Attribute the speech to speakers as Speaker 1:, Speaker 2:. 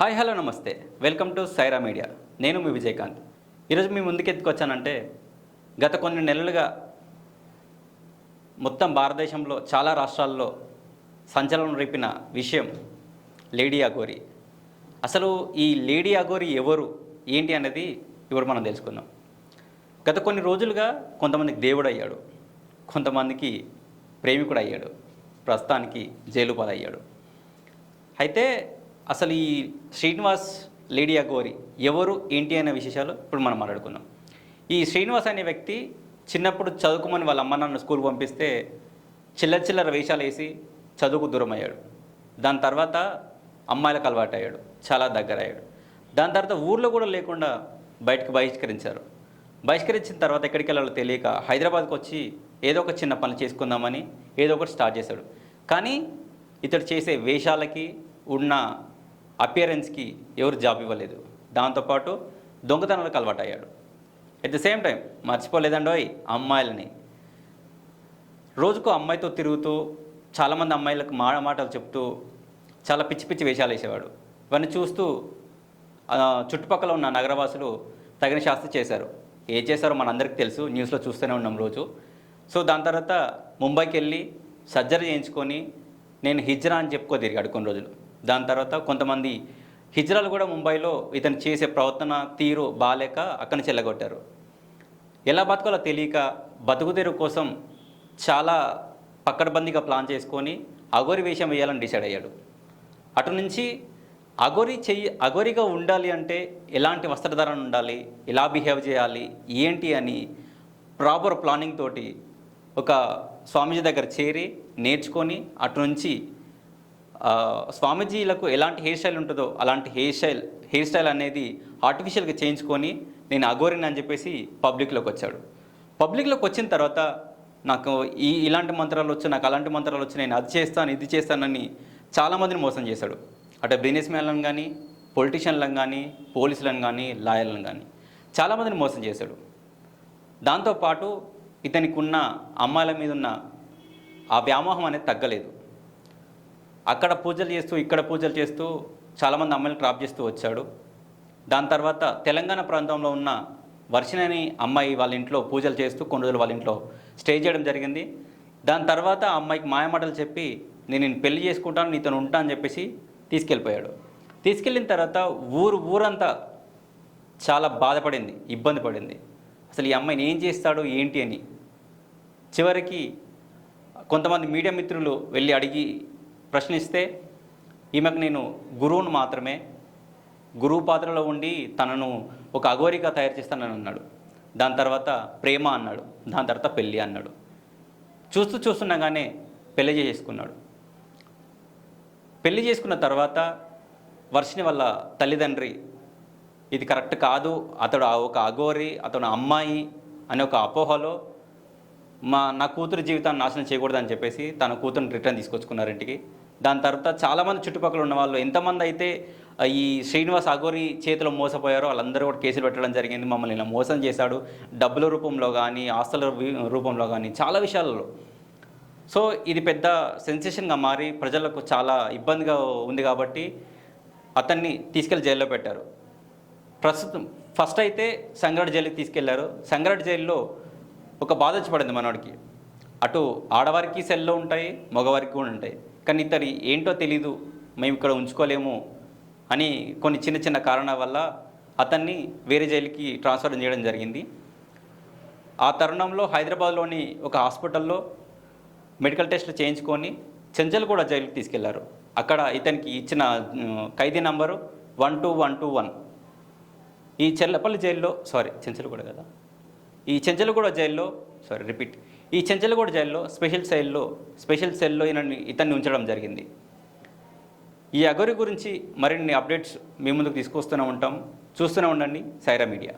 Speaker 1: Hi hello నమస్తే. Welcome to Saira media. నేను మీ విజయకాంత్. ఈరోజు మీ ముందుకు ఎత్తుకొచ్చానంటే గత కొన్ని నెలలుగా మొత్తం భారతదేశంలో చాలా రాష్ట్రాల్లో సంచలనం రేపిన విషయం లేడీ అగోరి అసలు ఈ లేడీ అగోరి ఎవరు ఏంటి అనేది ఇప్పుడు మనం తెలుసుకుందాం. గత కొన్ని రోజులుగా కొంతమందికి దేవుడు అయ్యాడు కొంతమందికి ప్రేమికుడు అయ్యాడు ప్రస్తుతానికి జైలు పాలయ్యాడు. అయితే అసలు ఈ శ్రీనివాస్ లేడీ గోరి ఎవరు ఏంటి అనే విశేషాలు ఇప్పుడు మనం మాట్లాడుకుందాం. ఈ శ్రీనివాస్ అనే వ్యక్తి చిన్నప్పుడు చదువుకోమని వాళ్ళ అమ్మ నాన్న స్కూల్ పంపిస్తే చిల్లర చిల్లర వేషాలు వేసి చదువుకు దూరం అయ్యాడు దాని తర్వాత అమ్మాయిలకు అలవాటు అయ్యాడు చాలా దగ్గర అయ్యాడు దాని తర్వాత ఊర్లో కూడా లేకుండా బయటకు బహిష్కరించారు. బహిష్కరించిన తర్వాత ఎక్కడికి వెళ్ళాలో తెలియక హైదరాబాద్కి వచ్చి ఏదో ఒక చిన్న పని చేసుకుందామని ఏదో ఒకటి స్టార్ట్ చేశాడు. కానీ ఇతడు చేసే వేషాలకి ఉన్న అపియరెన్స్కి ఎవరు జాబ్ ఇవ్వలేదు. దాంతోపాటు దొంగతనాలకు అలవాటు అయ్యాడు. ఎట్ ద సేమ్ టైం మర్చిపోలేదండోయ్ అమ్మాయిలని. రోజుకు అమ్మాయితో తిరుగుతూ చాలామంది అమ్మాయిలకు మాడ మాటలు చెప్తూ చాలా పిచ్చి పిచ్చి వేషాలు వేసేవాడు. ఇవన్నీ చూస్తూ చుట్టుపక్కల ఉన్న నగరవాసులు తగిన శాస్త్ర చేశారు. ఏ చేశారో మనందరికీ తెలుసు. న్యూస్లో చూస్తూనే ఉన్నాం రోజు. సో దాని తర్వాత ముంబైకి వెళ్ళి సర్జరీ చేయించుకొని నేను హిజ్రా అని చెప్పుకో తిరిగాడు కొన్ని రోజులు. దాని తర్వాత కొంతమంది హిజ్రాలు కూడా ముంబైలో ఇతను చేసే ప్రవర్తన తీరు బాలేక అక్కడి నుంచి వెళ్ళగొట్టారు. ఎలా బతకాలో తెలియక బతుకుతీరు కోసం చాలా పక్కడబందీగా ప్లాన్ చేసుకొని అగోరి వేషం వేయాలని డిసైడ్ అయ్యాడు. అటు నుంచి అగోరి చెయ్యి అగోరిగా ఉండాలి అంటే ఎలాంటి వస్త్రధారణ ఉండాలి ఎలా బిహేవ్ చేయాలి ఏంటి అని ప్రాపర్ ప్లానింగ్ తోటి ఒక స్వామీజీ దగ్గర చేరి నేర్చుకొని అటు నుంచి స్వామీజీలకు ఎలాంటి హెయిర్ స్టైల్ ఉంటుందో అలాంటి హెయిర్ స్టైల్ హెయిర్ స్టైల్ అనేది ఆర్టిఫిషియల్గా చేయించుకొని నేను అగోరిని అని చెప్పేసి పబ్లిక్లోకి వచ్చాడు. పబ్లిక్లోకి వచ్చిన తర్వాత నాకు ఈ ఇలాంటి మంత్రాలు వచ్చు నాకు అలాంటి మంత్రాలు వచ్చి నేను అది చేస్తాను ఇది చేస్తానని చాలామందిని మోసం చేశాడు. అటు బిజినెస్ మ్యాన్లను కానీ పొలిటీషియన్లను కానీ పోలీసులను కానీ లాయర్లను కానీ చాలామందిని మోసం చేశాడు. దాంతోపాటు ఇతనికి ఉన్న అమ్మాయిల మీద ఉన్న ఆ వ్యామోహం అనేది తగ్గలేదు. అక్కడ పూజలు చేస్తూ ఇక్కడ పూజలు చేస్తూ చాలామంది అమ్మాయిలు ట్రాప్ చేస్తూ వచ్చాడు. దాని తర్వాత తెలంగాణ ప్రాంతంలో ఉన్న వర్షిణి అమ్మాయి వాళ్ళ ఇంట్లో పూజలు చేస్తూ కొన్ని రోజులు వాళ్ళ ఇంట్లో స్టే చేయడం జరిగింది. దాని తర్వాత ఆ అమ్మాయికి మాయమాటలు చెప్పి నేను నేను పెళ్ళి చేసుకుంటాను నీతో ఉంటా అని చెప్పేసి తీసుకెళ్ళిపోయాడు. తీసుకెళ్ళిన తర్వాత ఊరు ఊరంతా చాలా బాధపడింది ఇబ్బంది పడింది. అసలు ఈ అమ్మాయిని ఏం చేస్తాడు ఏంటి అని. చివరికి కొంతమంది మీడియా మిత్రులు వెళ్ళి అడిగి ప్రశ్నిస్తే ఈమెకు నేను గురువును మాత్రమే గురువు పాత్రలో ఉండి తనను ఒక అఘోరిగా తయారు చేస్తానని అన్నాడు. దాని తర్వాత ప్రేమ అన్నాడు దాని తర్వాత పెళ్ళి అన్నాడు. చూస్తూ చూస్తుండగానే పెళ్ళి చేసుకున్నాడు. పెళ్ళి చేసుకున్న తర్వాత వర్షిని వాళ్ళ తల్లిదండ్రి ఇది కరెక్ట్ కాదు అతడు ఆ ఒక అఘోరి అతను అమ్మాయి అనే ఒక అపోహలో మా నా కూతురు జీవితాన్ని నాశనం చేయకూడదని చెప్పేసి తన కూతురుని రిటర్న్ తీసుకొచ్చుకున్నారు ఇంటికి. దాని తర్వాత చాలామంది చుట్టుపక్కల ఉన్న వాళ్ళు ఎంతమంది అయితే ఈ శ్రీనివాస్ అఘోరి చేతిలో మోసపోయారో వాళ్ళందరూ కూడా కేసులు పెట్టడం జరిగింది మమ్మల్ని ఇలా మోసం చేశాడు. డబ్బుల రూపంలో కానీ ఆస్తుల రూపంలో కానీ చాలా విషయాలలో. సో ఇది పెద్ద సెన్సేషన్గా మారి ప్రజలకు చాలా ఇబ్బందిగా ఉంది కాబట్టి అతన్ని తీసుకెళ్ళి జైల్లో పెట్టారు. ప్రస్తుతం ఫస్ట్ అయితే సంగారెడ్డి జైలుకి తీసుకెళ్ళారు. సంగారెడ్డి జైల్లో ఒక బాధ వచ్చి పడింది మనవాడికి అటు ఆడవారికి సెల్లో ఉంటాయి మగవారికి కూడా ఉంటాయి. కానీ ఇతని ఏంటో తెలీదు మేము ఇక్కడ ఉంచుకోలేము అని కొన్ని చిన్న చిన్న కారణాల వల్ల అతన్ని వేరే జైలుకి ట్రాన్స్ఫర్ చేయడం జరిగింది. ఆ తరుణంలో హైదరాబాద్లోని ఒక హాస్పిటల్లో మెడికల్ టెస్ట్లు చేయించుకొని చెంచల్గూడ జైలుకి తీసుకెళ్ళారు. అక్కడ ఇతనికి ఇచ్చిన ఖైదీ number one two one two one. ఈ చెల్లపల్లి జైల్లో సారీ చెంచలగూడ కదా. ఈ చెంచలగూడ జైల్లో సారీ రిపీట్ ఈ చెంచలగూడ జైల్లో స్పెషల్ సెల్లో స్పెషల్ సెల్లో ఈయనని ఇతన్ని ఉంచడం జరిగింది. ఈ అగరి గురించి మరిన్ని అప్డేట్స్ మీ ముందుకు తీసుకొస్తూనే ఉంటాం. చూస్తూనే ఉండండి సైరా మీడియా.